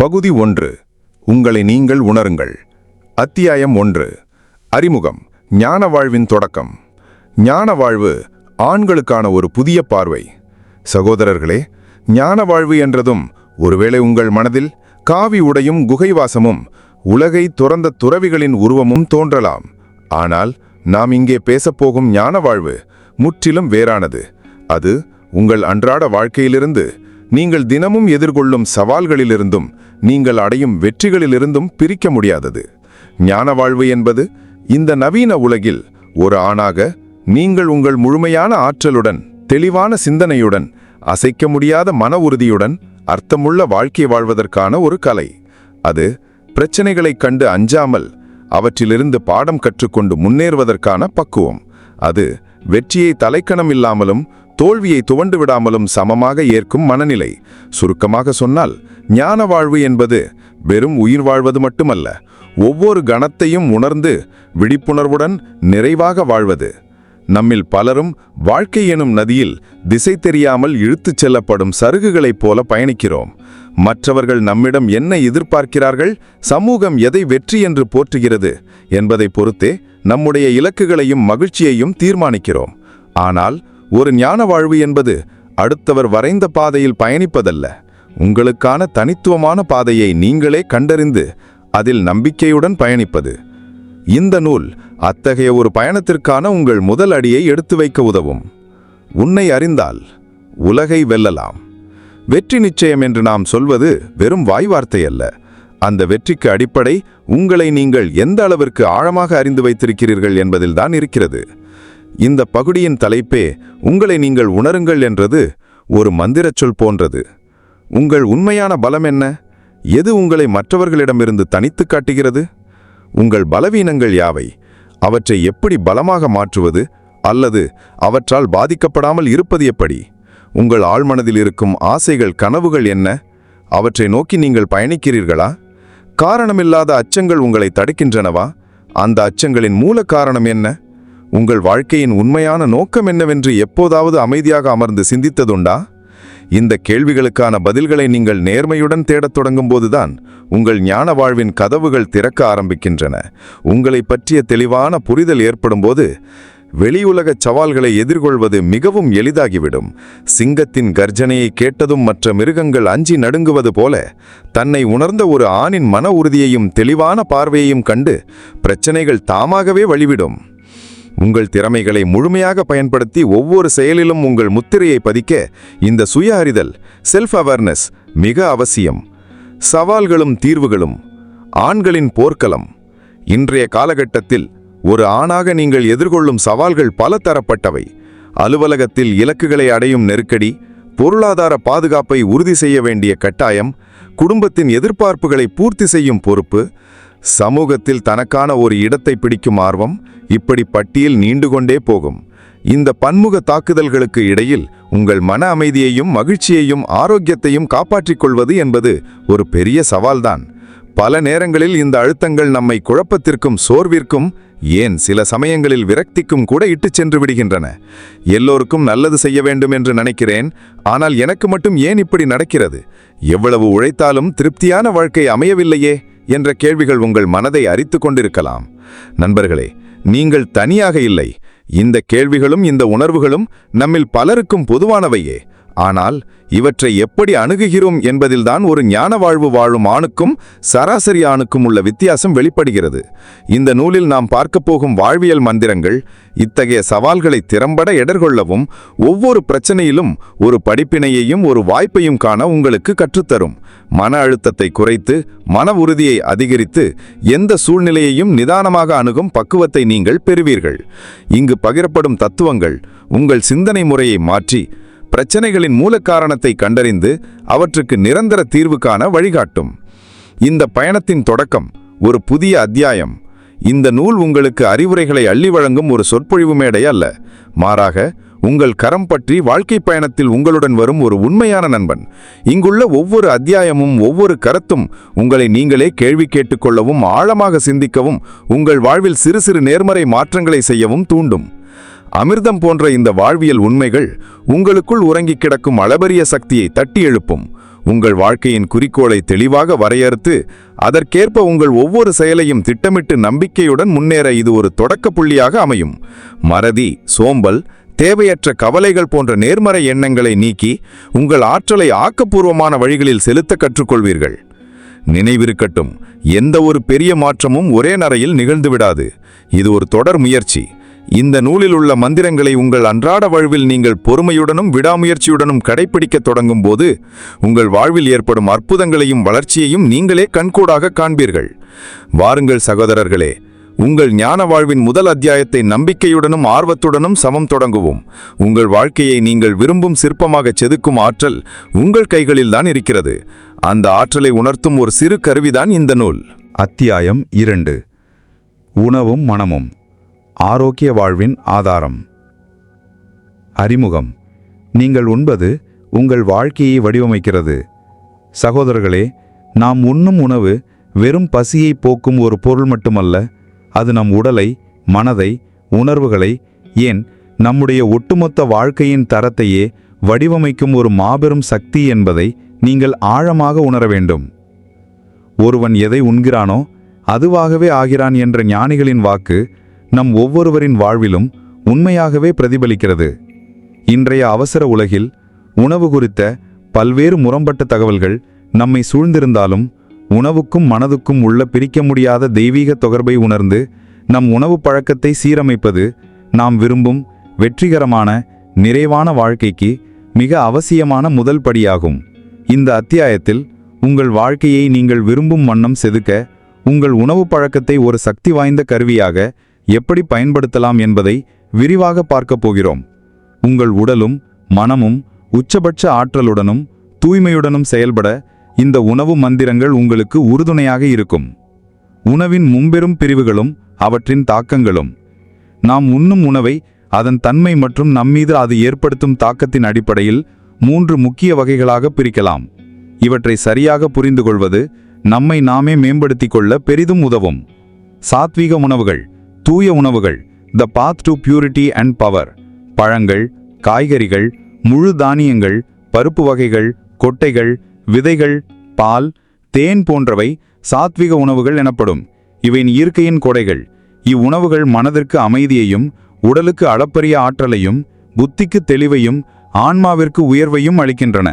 பகுதி ஒன்று. உங்களை நீங்கள் உணருங்கள். அத்தியாயம் ஒன்று. அறிமுகம். ஞான வாழ்வின் தொடக்கம். ஞான வாழ்வு ஆண்களுக்கான ஒரு புதிய பார்வை. சகோதரர்களே ஞான வாழ்வு என்றதும் ஒருவேளை உங்கள் மனதில் காவி உடையும் குகைவாசமும் உலகை துறந்த துறவிகளின் உருவமும் தோன்றலாம். ஆனால் நாம் இங்கே பேசப்போகும் ஞான வாழ்வு முற்றிலும் வேறானது. அது உங்கள் அன்றாட வாழ்க்கையிலிருந்து நீங்கள் தினமும் எதிர்கொள்ளும் சவால்களிலிருந்தும் நீங்கள் அடையும் வெற்றிகளிலிருந்தும் பிரிக்க முடியாதது. ஞான வாழ்வு என்பது இந்த நவீன உலகில் ஒரு ஆணாக நீங்கள் உங்கள் முழுமையான ஆற்றலுடன் தெளிவான சிந்தனையுடன் அசைக்க முடியாத மன உறுதியுடன் அர்த்தமுள்ள வாழ்க்கை வாழ்வதற்கான ஒரு கலை. அது பிரச்சனைகளைக் கண்டு அஞ்சாமல் அவற்றிலிருந்து பாடம் கற்றுக்கொண்டு முன்னேறுவதற்கான பக்குவம். அது வெற்றியை தலைக்கணம் இல்லாமலும் தோல்வியை துவண்டு விடாமலும் சமமாக ஏற்கும் மனநிலை. சுருக்கமாக சொன்னால் ஞான வாழ்வு என்பது வெறும் உயிர் வாழ்வது மட்டுமல்ல ஒவ்வொரு கணத்தையும் உணர்ந்து விழிப்புணர்வுடன் நிறைவாக வாழ்வது. நம்மில் பலரும் வாழ்க்கை எனும் நதியில் திசை தெரியாமல் இழுத்துச் செல்லப்படும் சருகுகளைப் போல பயணிக்கிறோம். மற்றவர்கள் நம்மிடம் என்ன எதிர்பார்க்கிறார்கள் சமூகம் எதை வெற்றி என்று போற்றுகிறது என்பதை பொறுத்தே நம்முடைய இலக்குகளையும் மகிழ்ச்சியையும் தீர்மானிக்கிறோம். ஆனால் ஒரு ஞான வாழ்வு என்பது அடுத்தவர் வரைந்த பாதையில் பயணிப்பதல்ல. உங்களுக்கான தனித்துவமான பாதையை நீங்களே கண்டறிந்து அதில் நம்பிக்கையுடன் பயணிப்பது. இந்த நூல் அத்தகைய ஒரு பயணத்திற்கான உங்கள் முதல் அடியை எடுத்து வைக்க உதவும். உன்னை அறிந்தால் உலகை வெல்லலாம். வெற்றி நிச்சயம் என்று நாம் சொல்வது வெறும் வாய்வார்த்தை அல்ல. அந்த வெற்றிக்கு அடிப்படை உங்களை நீங்கள் எந்த அளவிற்கு ஆழமாக அறிந்து வைத்திருக்கிறீர்கள் என்பதில்தான் இருக்கிறது. இந்த பகுடியின் தலைப்பே உங்களை நீங்கள் உணருங்கள் என்றது ஒரு மந்திரச் சொல் போன்றது. உங்கள் உண்மையான பலம் என்ன? எது உங்களை மற்றவர்களிடமிருந்து தனித்து காட்டுகிறது? உங்கள் பலவீனங்கள் யாவை? அவற்றை எப்படி பலமாக மாற்றுவது? அல்லது அவற்றால் பாதிக்கப்படாமல் இருப்பது எப்படி? உங்கள் ஆழ்மனதில் இருக்கும் ஆசைகள் கனவுகள் என்ன? அவற்றை நோக்கி நீங்கள் பயணிக்கிறீர்களா? காரணமில்லாத அச்சங்கள் உங்களை தடுக்கின்றனவா? அந்த அச்சங்களின் மூல காரணம் என்ன? உங்கள் வாழ்க்கையின் உண்மையான நோக்கம் என்னவென்று எப்போதாவது அமைதியாக அமர்ந்து சிந்தித்ததுண்டா? இந்த கேள்விகளுக்கான பதில்களை நீங்கள் நேர்மையுடன் தேடத் தொடங்கும்போதுதான் உங்கள் ஞான வாழ்வின் கதவுகள் திறக்க ஆரம்பிக்கின்றன. உங்களை பற்றிய தெளிவான புரிதல் ஏற்படும்போது வெளியுலகச் சவால்களை எதிர்கொள்வது மிகவும் எளிதாகிவிடும். சிங்கத்தின் கர்ஜனையை கேட்டதும் மற்ற மிருகங்கள் அஞ்சி நடுங்குவது போல தன்னை உணர்ந்த ஒரு ஆணின் மன உறுதியையும் தெளிவான பார்வையையும் கண்டு பிரச்சனைகள் தாமாகவே வழிவிடும். உங்கள் திறமைகளை முழுமையாக பயன்படுத்தி ஒவ்வொரு செயலிலும் உங்கள் முத்திரையை பதிக்க இந்த சுய அறிதல் செல்ஃப் அவேர்னஸ் மிக அவசியம். சவால்களும் தீர்வுகளும் ஆண்களின் போர்க்களம். இன்றைய காலகட்டத்தில் ஒரு ஆணாக நீங்கள் எதிர்கொள்ளும் சவால்கள் பல தரப்பட்டவை அலுவலகத்தில் இலக்குகளை அடையும் நெருக்கடி பொருளாதார பாதுகாப்பை உறுதி செய்ய வேண்டிய கட்டாயம் குடும்பத்தின் எதிர்பார்ப்புகளை பூர்த்தி செய்யும் பொறுப்பு சமூகத்தில் தனக்கான ஒரு இடத்தை பிடிக்கும் ஆர்வம் இப்படி பட்டியல் நீண்டு கொண்டே போகும். இந்த பன்முக தாக்குதல்களுக்கு இடையில் உங்கள் மன அமைதியையும் மகிழ்ச்சியையும் ஆரோக்கியத்தையும் காப்பாற்றிக் கொள்வது என்பது ஒரு பெரிய சவால்தான். பல நேரங்களில் இந்த அழுத்தங்கள் நம்மை குழப்பத்திற்கும் சோர்விற்கும் ஏன் சில சமயங்களில் விரக்திக்கும் கூட இட்டுச் சென்று விடுகின்றன. எல்லோருக்கும் நல்லது செய்ய வேண்டும் என்று நினைக்கிறேன். ஆனால் எனக்கு மட்டும் ஏன் இப்படி நடக்கிறது? எவ்வளவு உழைத்தாலும் திருப்தியான வாழ்க்கை அமையவில்லையே. என்ற கேள்விகள் உங்கள் மனதை அரித்து கொண்டிருக்கலாம். நண்பர்களே நீங்கள் தனியாக இல்லை. இந்த கேள்விகளும் இந்த உணர்வுகளும் நம்மில் பலருக்கும் பொதுவானவையே. ஆனால் இவற்றை எப்படி அணுகுகிறோம் என்பதில்தான் ஒரு ஞான வாழ்வு வாழும் ஆணுக்கும் சராசரி ஆணுக்கும் உள்ள வித்தியாசம் வெளிப்படுகிறது. இந்த நூலில் நாம் பார்க்கப் போகும் வாழ்வியல் மந்திரங்கள் இத்தகைய சவால்களை திறம்பட எதிர்கொள்ளவும் ஒவ்வொரு பிரச்சனையிலும் ஒரு படிப்பினையையும் ஒரு வாய்ப்பையும் காண உங்களுக்கு கற்றுத்தரும். மன அழுத்தத்தை குறைத்து மன உறுதியை அதிகரித்து எந்த சூழ்நிலையையும் நிதானமாக அணுகும் பக்குவத்தை நீங்கள் பெறுவீர்கள். இங்கு பகிரப்படும் தத்துவங்கள் உங்கள் சிந்தனை முறையை மாற்றி பிரச்சனைகளின் மூல காரணத்தை கண்டறிந்து அவற்றுக்கு நிரந்தர தீர்வு காண வழிகாட்டும். இந்த பயணத்தின் தொடக்கம் ஒரு புதிய அத்தியாயம். இந்த நூல் உங்களுக்கு அறிவுரைகளை அள்ளி வழங்கும் ஒரு சொற்பொழிவு மேடை அல்ல. மாறாக உங்கள் கரம் பற்றி வாழ்க்கை பயணத்தில் உங்களுடன் வரும் ஒரு உண்மையான நண்பன். இங்குள்ள ஒவ்வொரு அத்தியாயமும் ஒவ்வொரு கருத்தும் உங்களை நீங்களே கேள்வி கேட்டுக்கொள்ளவும் ஆழமாக சிந்திக்கவும் உங்கள் வாழ்வில் சிறு சிறு நேர்மறை மாற்றங்களை செய்யவும் தூண்டும். அமிர்தம் போன்ற இந்த வாழ்வியல் உண்மைகள் உங்களுக்குள் உறங்கிக் கிடக்கும் அளபரிய சக்தியை தட்டி எழுப்பும். உங்கள் வாழ்க்கையின் குறிக்கோளை தெளிவாக வரையறுத்து அதற்கேற்ப உங்கள் ஒவ்வொரு செயலையும் திட்டமிட்டு நம்பிக்கையுடன் முன்னேற இது ஒரு தொடக்க புள்ளியாக அமையும். மறதி சோம்பல் தேவையற்ற கவலைகள் போன்ற நேர்மறை எண்ணங்களை நீக்கி உங்கள் ஆற்றலை ஆக்கப்பூர்வமான வழிகளில் செலுத்த கற்றுக்கொள்வீர்கள். நினைவிருக்கட்டும் எந்த ஒரு பெரிய மாற்றமும் ஒரே நரையில் நிகழ்ந்துவிடாது இது ஒரு தொடர் முயற்சி. இந்த நூலில் உள்ள மந்திரங்களை உங்கள் அன்றாட வாழ்வில் நீங்கள் பொறுமையுடனும் விடாமுயற்சியுடனும் கடைபிடிக்கத் தொடங்கும் போது உங்கள் வாழ்வில் ஏற்படும் அற்புதங்களையும் வளர்ச்சியையும் நீங்களே கண்கூடாக காண்பீர்கள். வாருங்கள் சகோதரர்களே உங்கள் ஞான வாழ்வின் முதல் அத்தியாயத்தை நம்பிக்கையுடனும் ஆர்வத்துடனும் சமம் தொடங்குவோம். உங்கள் வாழ்க்கையை நீங்கள் விரும்பும் சிற்பமாகச் செதுக்கும் ஆற்றல் உங்கள் கைகளில்தான் இருக்கிறது. அந்த ஆற்றலை உணர்த்தும் ஒரு சிறு கருவிதான் இந்த நூல். அத்தியாயம் இரண்டு. உணவும் மனமும். ஆரோக்கிய வாழ்வின் ஆதாரம். அறிமுகம். நீங்கள் உண்பது உங்கள் வாழ்க்கையை வடிவமைக்கிறது. சகோதரர்களே நாம் உண்ணும் உணவு வெறும் பசியை போக்கும் ஒரு பொருள் மட்டுமல்ல அது நம் உடலை மனதை உணர்வுகளை ஏன் நம்முடைய ஒட்டுமொத்த வாழ்க்கையின் தரத்தையே வடிவமைக்கும் ஒரு மாபெரும் சக்தி என்பதை நீங்கள் ஆழமாக உணர வேண்டும். ஒருவன் எதை உண்கிறானோ அதுவாகவே ஆகிறான் என்ற ஞானிகளின் வாக்கு நம் ஒவ்வொருவரின் வாழ்விலும் உண்மையாகவே பிரதிபலிக்கிறது. இன்றைய அவசர உலகில் உணவு குறித்த பல்வேறு முரம்பட்ட தகவல்கள் நம்மை சூழ்ந்திருந்தாலும் உணவுக்கும் மனதுக்கும் உள்ள பிரிக்க முடியாத தெய்வீக தொடர்பை உணர்ந்து நம் உணவு பழக்கத்தை சீரமைப்பது நாம் விரும்பும் வெற்றிகரமான நிறைவான வாழ்க்கைக்கு மிக அவசியமான முதல் படியாகும். இந்த அத்தியாயத்தில் உங்கள் வாழ்க்கையை நீங்கள் விரும்பும் வண்ணம் செதுக்க உங்கள் உணவு பழக்கத்தை ஒரு சக்தி வாய்ந்த கருவியாக எப்படி பயன்படுத்தலாம் என்பதை விரிவாக பார்க்கப் போகிறோம். உங்கள் உடலும் மனமும் உச்சபட்ச ஆற்றலுடனும் தூய்மையுடனும் செயல்பட இந்த உணவு மந்திரங்கள் உங்களுக்கு உறுதுணையாக இருக்கும். உணவின் மும்பெரும் பிரிவுகளும் அவற்றின் தாக்கங்களும். நாம் உண்ணும் உணவை அதன் தன்மை மற்றும் நம்மீது அது ஏற்படுத்தும் தாக்கத்தின் அடிப்படையில் மூன்று முக்கிய வகைகளாக பிரிக்கலாம். இவற்றை சரியாக புரிந்து கொள்வது நம்மை நாமே மேம்படுத்திக் கொள்ள பெரிதும் உதவும். சாத்வீக உணவுகள். தூய உணவுகள் the path to purity and power பழங்கள் காய்கறிகள் முழு தானியங்கள் பருப்பு வகைகள் கொட்டைகள் விதைகள் பால் தேன் போன்றவை சாத்விக உணவுகள் எனப்படும். இவை இயற்கையின் கொடைகள். இவ்வுணவுகள் மனதிற்கு அமைதியையும் உடலுக்கு அளப்பரிய ஆற்றலையும் புத்திக்கு தெளிவையும் ஆன்மாவிற்கு உயர்வையும் அளிக்கின்றன.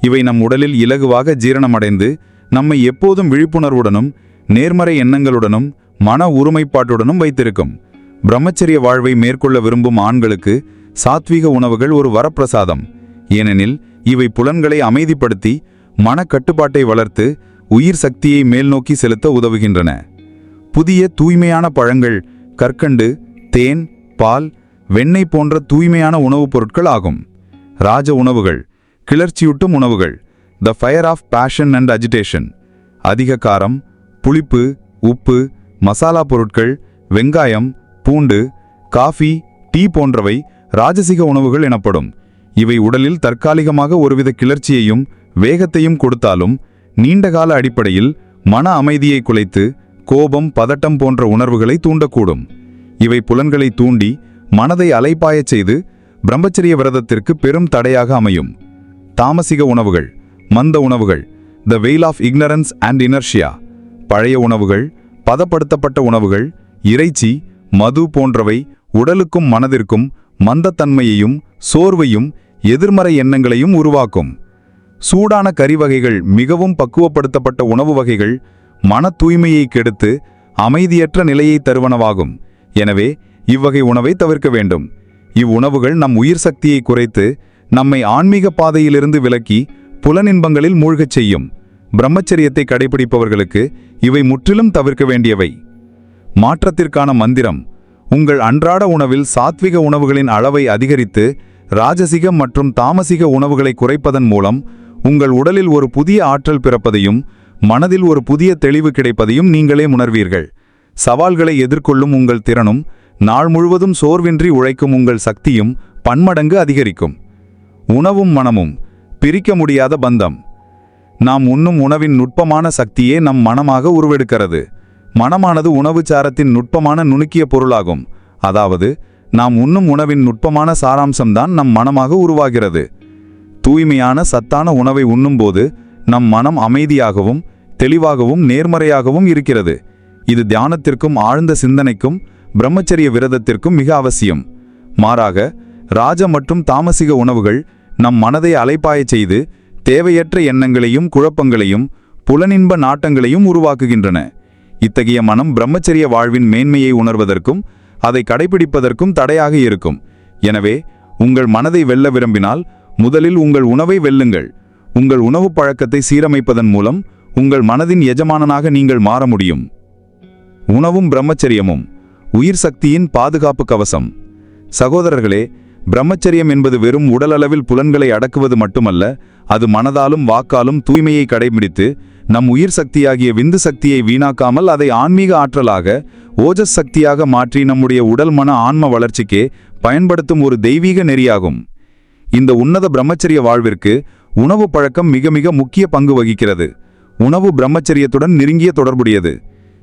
இவை நம் உடலில் இலகுவாக ஜீரணமடைந்து நம்மை எப்போதும் விழிப்புணர்வுடனும் நேர்மறை எண்ணங்களுடனும் மன ஒருமைப்பாட்டுடனும் வைத்திருக்கும். பிரம்மச்சரிய வாழ்வை மேற்கொள்ள விரும்பும் ஆண்களுக்கு சாத்வீக உணவுகள் ஒரு வரப்பிரசாதம். ஏனெனில் இவை புலன்களை அமைதிப்படுத்தி மனக்கட்டுப்பாட்டை வளர்த்து உயிர் சக்தியை மேல்நோக்கி செலுத்த உதவுகின்றன. புதிய தூய்மையான பழங்கள் கற்கண்டு தேன் பால் வெண்ணெய் போன்ற தூய்மையான உணவுப் பொருட்கள் ஆகும். ராஜ உணவுகள் கிளர்ச்சியூட்டும் உணவுகள் the fire of passion and agitation அதிக காரம் புளிப்பு உப்பு மசாலா பொருட்கள் வெங்காயம் பூண்டு காஃபி டீ போன்றவை ராஜசிக உணவுகள் எனப்படும். இவை உடலில் தற்காலிகமாக ஒருவித கிளர்ச்சியையும் வேகத்தையும் கொடுத்தாலும் நீண்டகால அடிப்படையில் மன அமைதியை குலைத்து கோபம் பதட்டம் போன்ற உணர்வுகளை தூண்டக்கூடும். இவை புலன்களை தூண்டி மனதை அலைப்பாயச் செய்து பிரம்மச்சரிய விரதத்திற்கு பெரும் தடையாக அமையும். தாமசிக உணவுகள் மந்த உணவுகள் த வெயில் ஆஃப் இக்னரன்ஸ் அண்ட் இனர்ஷியா பழைய உணவுகள் பதப்படுத்தப்பட்ட உணவுகள் இறைச்சி மது போன்றவை உடலுக்கும் மனதிற்கும் மந்தத்தன்மையையும் சோர்வையும் எதிர்மறை எண்ணங்களையும் உருவாக்கும். சூடான கறி வகைகள் மிகவும் பக்குவப்படுத்தப்பட்ட உணவு வகைகள் மன தூய்மையை கெடுத்து அமைதியற்ற நிலையை தருவனவாகும். எனவே இவ்வகை உணவை தவிர்க்க வேண்டும். இவ்வுணவுகள் நம் உயிர் சக்தியை குறைத்து நம்மை ஆன்மீக பாதையிலிருந்து விலக்கி புலனின்பங்களில் மூழ்கச் செய்யும். பிரம்மச்சரியத்தை கடைபிடிப்பவர்களுக்கு இவை முற்றிலும் தவிர்க்க வேண்டியவை. மாற்றத்திற்கான மந்திரம் உங்கள் அன்றாட உணவில் சாத்விக உணவுகளின் அளவை அதிகரித்து ராஜசிகம் மற்றும் தாமசிக உணவுகளை குறைப்பதன் மூலம் உங்கள் உடலில் ஒரு புதிய ஆற்றல் பிறப்பதையும் மனதில் ஒரு புதிய தெளிவு கிடைப்பதையும் நீங்களே உணர்வீர்கள். சவால்களை எதிர்கொள்ளும் உங்கள் திறனும் நாள் முழுவதும் சோர்வின்றி உழைக்கும் உங்கள் சக்தியும் பன்மடங்கு அதிகரிக்கும். உணவும் மனமும் பிரிக்க முடியாத பந்தம். நாம் உண்ணும் உணவின் நுட்பமான சக்தியே நம் மனமாக உருவெடுக்கிறது. மனமானது உணவு சாரத்தின் நுட்பமான நுணுக்கிய பொருளாகும். அதாவது நாம் உண்ணும் உணவின் நுட்பமான சாராம்சம்தான் நம் மனமாக உருவாகிறது. தூய்மையான சத்தான உணவை உண்ணும்போது நம் மனம் அமைதியாகவும் தெளிவாகவும் நேர்மறையாகவும் இருக்கிறது. இது தியானத்திற்கும் ஆழ்ந்த சிந்தனைக்கும் பிரம்மச்சரிய விரதத்திற்கும் மிக அவசியம். மாறாக ராஜ மற்றும் தாமசிக உணவுகள் நம் மனதை அலைப்பாயச் செய்து தேவையற்ற எண்ணங்களையும் குழப்பங்களையும் புலனின்ப நாட்டங்களையும் உருவாக்குகின்றன. இத்தகைய மனம் பிரம்மச்சரிய வாழ்வின் மேன்மையை உணர்வதற்கும் அதை கடைபிடிப்பதற்கும் தடையாக இருக்கும். எனவே உங்கள் மனதை வெல்ல விரும்பினால் முதலில் உங்கள் உணவை வெல்லுங்கள். உங்கள் உணவுப் பழக்கத்தை சீரமைப்பதன் மூலம் உங்கள் மனதின் எஜமானனாக நீங்கள் மாற முடியும். உணவும் பிரம்மச்சரியமும். உயிர் சக்தியின் பாதுகாப்பு கவசம். சகோதரர்களே பிரம்மச்சரியம் என்பது வெறும் உடலளவில் புலன்களை அடக்குவது மட்டுமல்ல அது மனதாலும் வாக்காலும் தூய்மையை கடைபிடித்து நம் உயிர் சக்தியாகிய விந்து சக்தியை வீணாக்காமல் அதை ஆன்மீக ஆற்றலாக ஓஜஸ் சக்தியாக மாற்றி நம்முடைய உடல் மன ஆன்ம வளர்ச்சிக்கே பயன்படுத்தும் ஒரு தெய்வீக நெறியாகும். இந்த உன்னத பிரம்மச்சரிய வாழ்விற்கு உணவு பழக்கம் மிக மிக முக்கிய பங்கு வகிக்கிறது. உணவு பிரம்மச்சரியத்துடன் நெருங்கிய தொடர்புடையது.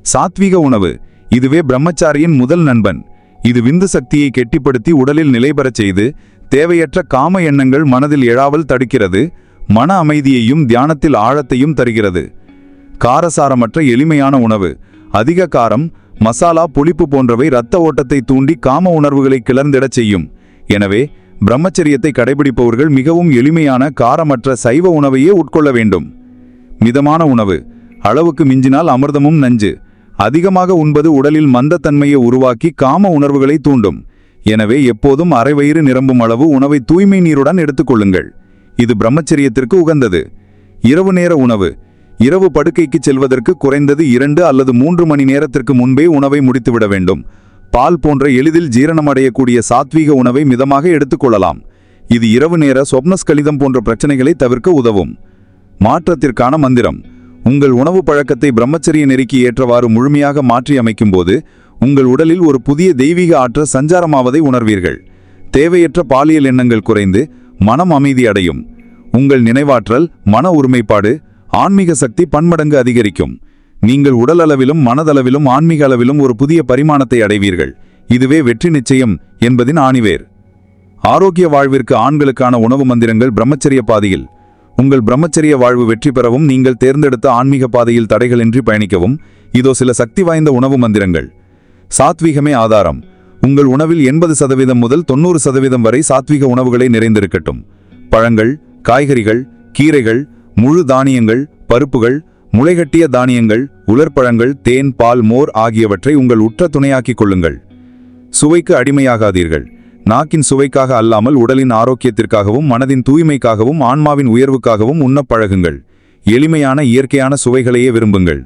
சாத்வீக உணவு இதுவே பிரம்மச்சாரியின் முதல் நண்பன். இது விந்து சக்தியை கெட்டிப்படுத்தி உடலில் நிலைபெறச் செய்து தேவையற்ற காம எண்ணங்கள் மனதில் எழாவல் தடுக்கிறது. மன அமைதியையும் தியானத்தில் ஆழத்தையும் தருகிறது. காரசாரமற்ற எளிமையான உணவு அதிக காரம் மசாலா புளிப்பு போன்றவை இரத்த ஓட்டத்தை தூண்டி காம உணர்வுகளை கிளர்ந்திடச் செய்யும். எனவே பிரம்மச்சரியத்தை கடைபிடிப்பவர்கள் மிகவும் எளிமையான காரமற்ற சைவ உணவையே உட்கொள்ள வேண்டும். மிதமான உணவு அளவுக்கு மிஞ்சினால் அமிர்தமும் நஞ்சு அதிகமாக உண்பது உடலில் மந்தத்தன்மையை உருவாக்கி காம உணர்வுகளை தூண்டும். எனவே எப்போதும் அரைவயிறு நிரம்பும் அளவு உணவை தூய்மை நீருடன் எடுத்துக்கொள்ளுங்கள் இது பிரம்மச்சரியத்திற்கு உகந்தது. இரவு நேர உணவு. இரவு படுக்கைக்கு செல்வதற்கு குறைந்தது இரண்டு அல்லது மூன்று மணி நேரத்திற்கு முன்பே உணவை முடித்துவிட வேண்டும். பால் போன்ற எளிதில் ஜீரணமடையக்கூடிய சாத்வீக உணவை மிதமாக எடுத்துக்கொள்ளலாம் இது இரவு நேர சொப்னஸ்கலிதம் போன்ற பிரச்சனைகளை தவிர்க்க உதவும். மாற்றத்திற்கான மந்திரம். உங்கள் உணவு பழக்கத்தை பிரம்மச்சரிய நெறிக்கு ஏற்றவாறு முழுமையாக மாற்றி அமைக்கும்போது உங்கள் உடலில் ஒரு புதிய தெய்வீக ஆற்ற சஞ்சாரமாவதை உணர்வீர்கள். தேவையற்ற பாலியல் எண்ணங்கள் குறைந்து மனம் அமைதி அடையும் உங்கள் நினைவாற்றல் மன ஒருமைப்பாடு ஆன்மீக சக்தி பன்மடங்கு அதிகரிக்கும். நீங்கள் உடலளவிலும் மனதளவிலும் ஆன்மீக அளவிலும் ஒரு புதிய பரிமாணத்தை அடைவீர்கள். இதுவே வெற்றி நிச்சயம் என்பதின் ஆணிவேர். ஆரோக்கிய வாழ்விற்கு ஆண்களுக்கான உணவு மந்திரங்கள் பிரம்மச்சரிய பாதையில். உங்கள் பிரம்மச்சரிய வாழ்வு வெற்றி பெறவும் நீங்கள் தேர்ந்தெடுத்த ஆன்மீக பாதையில் தடைகளின்றி பயணிக்கவும். இதோ சில சக்தி வாய்ந்த உணவு மந்திரங்கள். சாத்வீகமே ஆதாரம். உங்கள் உணவில் எண்பது சதவீதம் முதல் தொண்ணூறு சதவீதம் வரை சாத்விக உணவுகளை நிறைந்திருக்கட்டும். பழங்கள் காய்கறிகள் கீரைகள் முழு தானியங்கள் பருப்புகள் முளைகட்டிய தானியங்கள் உலர்பழங்கள் தேன் பால் மோர் ஆகியவற்றை உங்கள் உற்ற துணையாக்கிக் கொள்ளுங்கள். சுவைக்கு அடிமையாகாதீர்கள். நாக்கின் சுவைக்காக அல்லாமல் உடலின் ஆரோக்கியத்திற்காகவும் மனதின் தூய்மைக்காகவும் ஆன்மாவின் உயர்வுக்காகவும் உண்ணப் பழகுங்கள். எளிமையான இயற்கையான சுவைகளையே விரும்புங்கள்.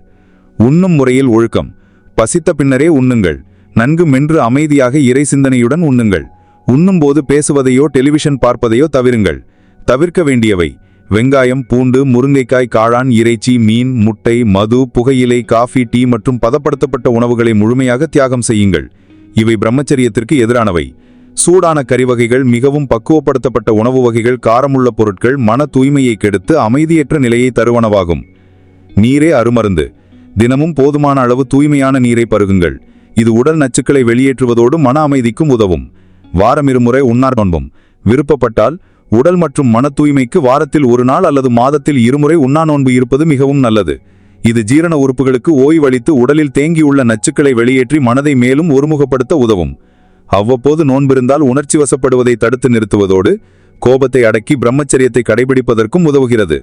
உண்ணும் முறையில் ஒழுக்கம். பசித்த பின்னரே உண்ணுங்கள். நன்கு மென்று அமைதியாக இறை சிந்தனையுடன் உண்ணுங்கள். உண்ணும்போது பேசுவதையோ டெலிவிஷன் பார்ப்பதையோ தவிருங்கள். தவிர்க்க வேண்டியவை. வெங்காயம் பூண்டு முருங்கைக்காய் காளான் இறைச்சி மீன் முட்டை மது புகையிலை காஃபி டீ மற்றும் பதப்படுத்தப்பட்ட உணவுகளை முழுமையாக தியாகம் செய்யுங்கள். இவை பிரம்மச்சரியத்திற்கு எதிரானவை. சூடான கறிவகைகள் மிகவும் பக்குவப்படுத்தப்பட்ட உணவு வகைகள் காரமுள்ள பொருட்கள் மன தூய்மையை கெடுத்து அமைதியற்ற நிலையை தருவனவாகும். நீரே அருமருந்து. தினமும் போதுமான அளவு தூய்மையான நீரை பருகுங்கள். இது உடல் நச்சுக்களை வெளியேற்றுவதோடு மன அமைதிக்கும் உதவும். வாரம் இருமுறை உண்ணார் நோன்பும் விருப்பப்பட்டால் உடல் மற்றும் மன தூய்மைக்கு வாரத்தில் ஒரு நாள் அல்லது மாதத்தில் இருமுறை உண்ணா நோன்பு இருப்பது மிகவும் நல்லது. இது ஜீரண உறுப்புகளுக்கு ஓய்வளித்து உடலில் தேங்கியுள்ள நச்சுக்களை வெளியேற்றி மனதை மேலும் ஒருமுகப்படுத்த உதவும். அவ்வப்போது நோன்பிருந்தால் உணர்ச்சி வசப்படுவதை தடுத்து நிறுத்துவதோடு கோபத்தை அடக்கி பிரம்மச்சரியத்தை கடைபிடிப்பதற்கும் உதவுகிறது.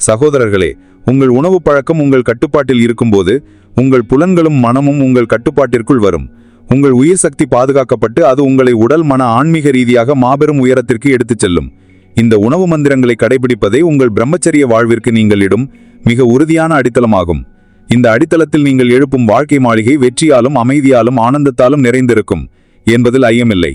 சகோதரர்களே உங்கள் உணவு பழக்கம் உங்கள் கட்டுப்பாட்டில் இருக்கும்போது உங்கள் புலன்களும் மனமும் உங்கள் கட்டுப்பாட்டிற்குள் வரும். உங்கள் உயிர் சக்தி பாதுகாக்கப்பட்டு அது உங்களை உடல் மன ஆன்மீக ரீதியாக மாபெரும் உயரத்திற்கு எடுத்துச் செல்லும். இந்த உணவு மந்திரங்களை கடைபிடிப்பதே உங்கள் பிரம்மச்சரிய வாழ்விற்கு நீங்கள் இடும் மிக உறுதியான அடித்தளமாகும். இந்த அடித்தளத்தில் நீங்கள் எழுப்பும் வாழ்க்கை மாளிகை வெற்றியாலும் அமைதியாலும் ஆனந்தத்தாலும் நிறைந்திருக்கும் என்பதில் ஐயமில்லை.